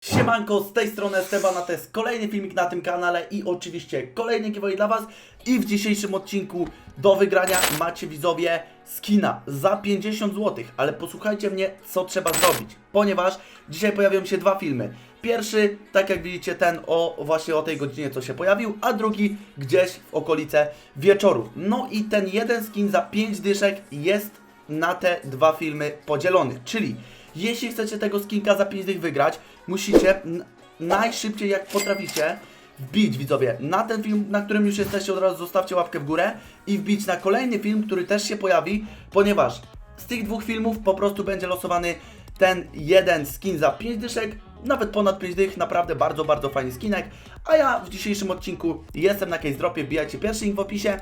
Siemanko, z tej strony Esteban, a to jest kolejny filmik na tym kanale i oczywiście kolejny giveaway dla Was i w dzisiejszym odcinku do wygrania macie widzowie skina za 50 zł, ale posłuchajcie mnie co trzeba zrobić, ponieważ dzisiaj pojawią się dwa filmy. Pierwszy, tak jak widzicie, ten o właśnie o tej godzinie co się pojawił, a drugi gdzieś w okolice wieczoru. No i ten jeden skin za 5 dyszek jest na te dwa filmy podzielony, czyli jeśli chcecie tego skinka za 5 dych wygrać, musicie najszybciej jak potraficie wbić widzowie na ten film, na którym już jesteście, od razu zostawcie łapkę w górę i wbić na kolejny film, który też się pojawi, ponieważ z tych dwóch filmów po prostu będzie losowany ten jeden skin za 5 dyszek, nawet ponad 5 dych, naprawdę bardzo, bardzo fajny skinek, a ja w dzisiejszym odcinku jestem na case dropie, wbijajcie pierwszy link w opisie,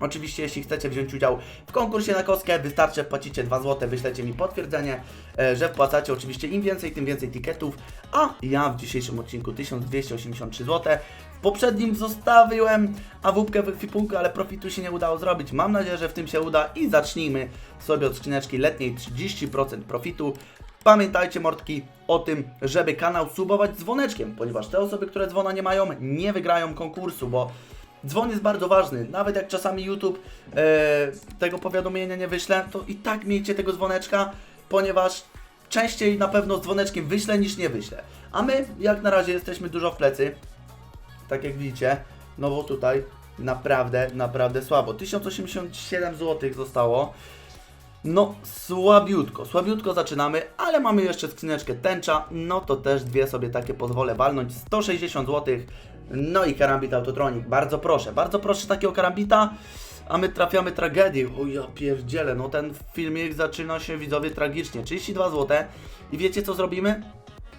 Oczywiście, jeśli chcecie wziąć udział w konkursie na kostkę, wystarczy, że wpłacicie 2 zł, wyślecie mi potwierdzenie, e, że wpłacacie. Oczywiście im więcej, tym więcej tiketów, a ja w dzisiejszym odcinku 1283 zł. W poprzednim zostawiłem AWP w ekwipunku, ale profitu się nie udało zrobić. Mam nadzieję, że w tym się uda i zacznijmy sobie od skrzyneczki letniej 30% profitu. Pamiętajcie, mordki, o tym, żeby kanał subować dzwoneczkiem, ponieważ te osoby, które dzwona nie mają, nie wygrają konkursu, bo Dzwon jest bardzo ważny. Nawet jak czasami YouTube e, tego powiadomienia nie wyśle, to i tak miejcie tego dzwoneczka, ponieważ częściej na pewno z dzwoneczkiem wyślę niż nie wyślę. A my jak na razie jesteśmy dużo w plecy. Tak jak widzicie, no bo tutaj naprawdę, naprawdę słabo. 1087 zł zostało. No, słabiutko, słabiutko zaczynamy, ale mamy jeszcze skrzyneczkę tęcza, no to też dwie sobie takie pozwolę walnąć, 160 zł, no i karambit Autotronic, bardzo proszę, bardzo proszę takiego karambita, a my trafiamy tragedię, o ja pierdzielę, no ten filmik zaczyna się widzowie tragicznie, 32 zł i wiecie co zrobimy?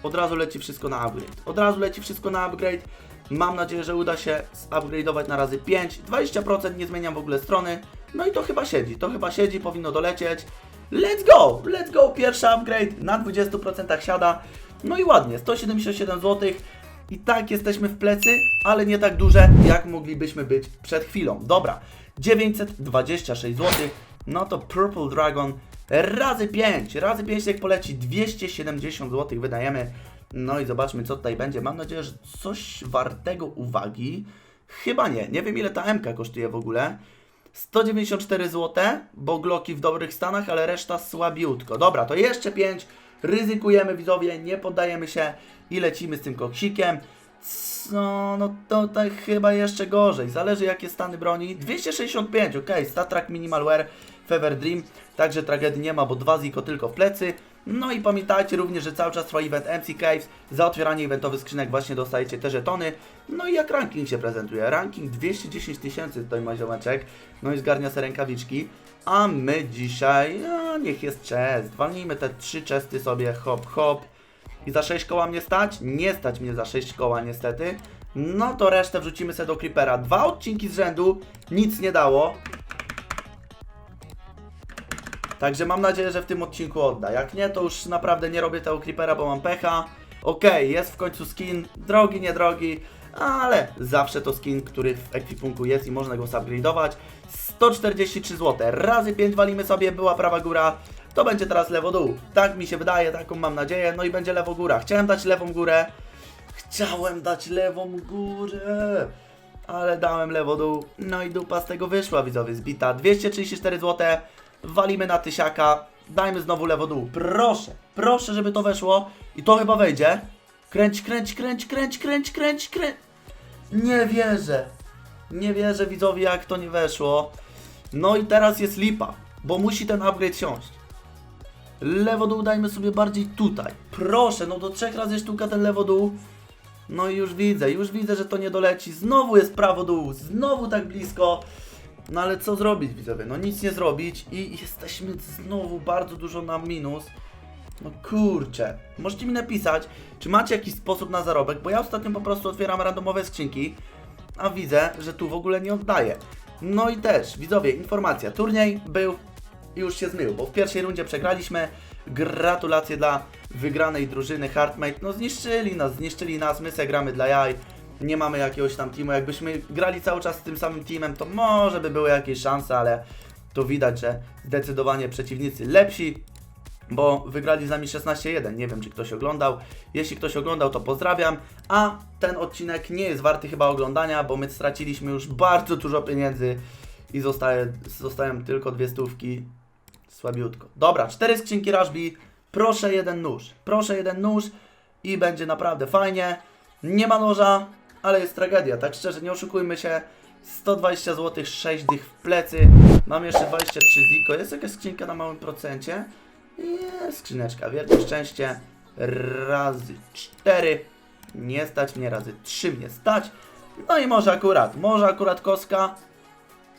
Od razu leci wszystko na upgrade, od razu leci wszystko na upgrade, Mam nadzieję, że uda się upgrade'ować na razy 5. 20% nie zmieniam w ogóle strony. No i to chyba siedzi. To chyba siedzi, powinno dolecieć. Let's go! Let's go! Pierwszy upgrade na 20% siada. No i ładnie, 177 zł. I tak jesteśmy w plecy, ale nie tak duże, jak moglibyśmy być przed chwilą. Dobra, 926 zł. No to Purple Dragon razy 5. Razy 5 jak poleci 270 zł wydajemy. No i zobaczmy, co tutaj będzie. Mam nadzieję, że coś wartego uwagi. Chyba nie. Nie wiem, ile ta MK kosztuje w ogóle. 194 zł, bo Glocki w dobrych stanach, ale reszta słabiutko. Dobra, to jeszcze 5. Ryzykujemy, widzowie, nie poddajemy się i lecimy z tym koksikiem. Co, no to tak chyba jeszcze gorzej. Zależy jakie stany broni. 265, ok. Statrak Minimalware, Fever Dream. Także tragedii nie ma, bo dwa ziko tylko w plecy. No i pamiętajcie również, że cały czas trwa event MC Caves. Za otwieranie eventowych skrzynek właśnie dostajecie te żetony. No i jak ranking się prezentuje? Ranking 210 tysięcy tutaj ma ziomeczek. No i zgarnia se rękawiczki. A my dzisiaj, no niech jest chest. Walnijmy te trzy chesty sobie, hop hop. I za 6 koła mnie stać? Nie stać mnie za 6 koła niestety. No to resztę wrzucimy sobie do Creepera. Dwa odcinki z rzędu, nic nie dało. Także mam nadzieję, że w tym odcinku odda. Jak nie, to już naprawdę nie robię tego Creepera, bo mam pecha. Okej, jest w końcu skin, drogi, niedrogi, ale zawsze to skin, który w ekwipunku jest i można go upgrade'ować. 143 zł, razy 5 walimy sobie, była prawa góra, to będzie teraz lewo dół. Tak mi się wydaje, taką mam nadzieję, no i będzie lewo góra. Chciałem dać lewą górę, chciałem dać lewą górę, ale dałem lewo dół, no i dupa z tego wyszła, widzowie, zbita. 234 zł, walimy na tysiaka, dajmy znowu lewo dół. Proszę, proszę, żeby to weszło i to chyba wejdzie. Kręć, kręć, kręć, kręć, kręć, kręć, kręć. Nie wierzę. Nie wierzę widzowie jak to nie weszło. No i teraz jest lipa, bo musi ten upgrade siąść. Lewo dół dajmy sobie bardziej tutaj. Proszę, no do trzech razy sztuka ten lewo dół. No i już widzę, już widzę, że to nie doleci. Znowu jest prawo dół, znowu tak blisko. No ale co zrobić widzowie? No nic nie zrobić i jesteśmy znowu bardzo dużo na minus. No kurczę. Możecie mi napisać, czy macie jakiś sposób na zarobek, bo ja ostatnio po prostu otwieram randomowe skrzynki, a widzę, że tu w ogóle nie oddaję. No i też, widzowie, informacja. Turniej był już się zmył, bo w pierwszej rundzie przegraliśmy. Gratulacje dla wygranej drużyny Heartmate. No zniszczyli nas, zniszczyli nas, my se gramy dla jaj. Nie mamy jakiegoś tam teamu. Jakbyśmy grali cały czas z tym samym teamem, to może by były jakieś szanse, ale to widać, że zdecydowanie przeciwnicy lepsi. bo wygrali z nami 16-1. Nie wiem, czy ktoś oglądał. Jeśli ktoś oglądał, to pozdrawiam. A ten odcinek nie jest warty chyba oglądania, bo my straciliśmy już bardzo dużo pieniędzy i zostaje, zostają tylko dwie stówki. Słabiutko. Dobra, cztery skrzynki Rashby. Proszę jeden nóż. Proszę jeden nóż i będzie naprawdę fajnie. Nie ma noża, ale jest tragedia. Tak szczerze, nie oszukujmy się. 120 zł, 6 dych w plecy. Mam jeszcze 23 ziko. Jest jakaś skrzynka na małym procencie? Jest skrzyneczka. Wielkie szczęście. Razy 4. Nie stać mnie, razy 3 mnie stać. No i może akurat, może akurat koska.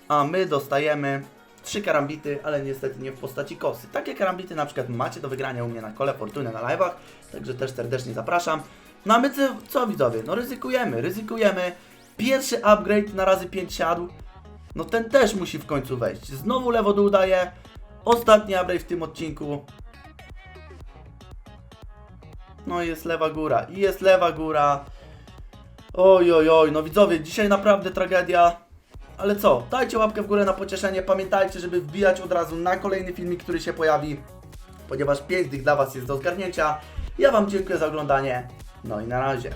A my dostajemy trzy karambity, ale niestety nie w postaci kosy. Takie karambity na przykład macie do wygrania u mnie na kole fortuny na live'ach, także też serdecznie zapraszam. No a my co, co widzowie? No ryzykujemy, ryzykujemy. Pierwszy upgrade na razy 5 siadł. No ten też musi w końcu wejść. Znowu lewo dół daje. Ostatni upgrade w tym odcinku. No i jest lewa góra. I jest lewa góra. Oj, oj, oj. No widzowie, dzisiaj naprawdę tragedia. Ale co? Dajcie łapkę w górę na pocieszenie. Pamiętajcie, żeby wbijać od razu na kolejny filmik, który się pojawi. Ponieważ 5 dych dla Was jest do zgarnięcia. Ja Wam dziękuję za oglądanie. No i na razie.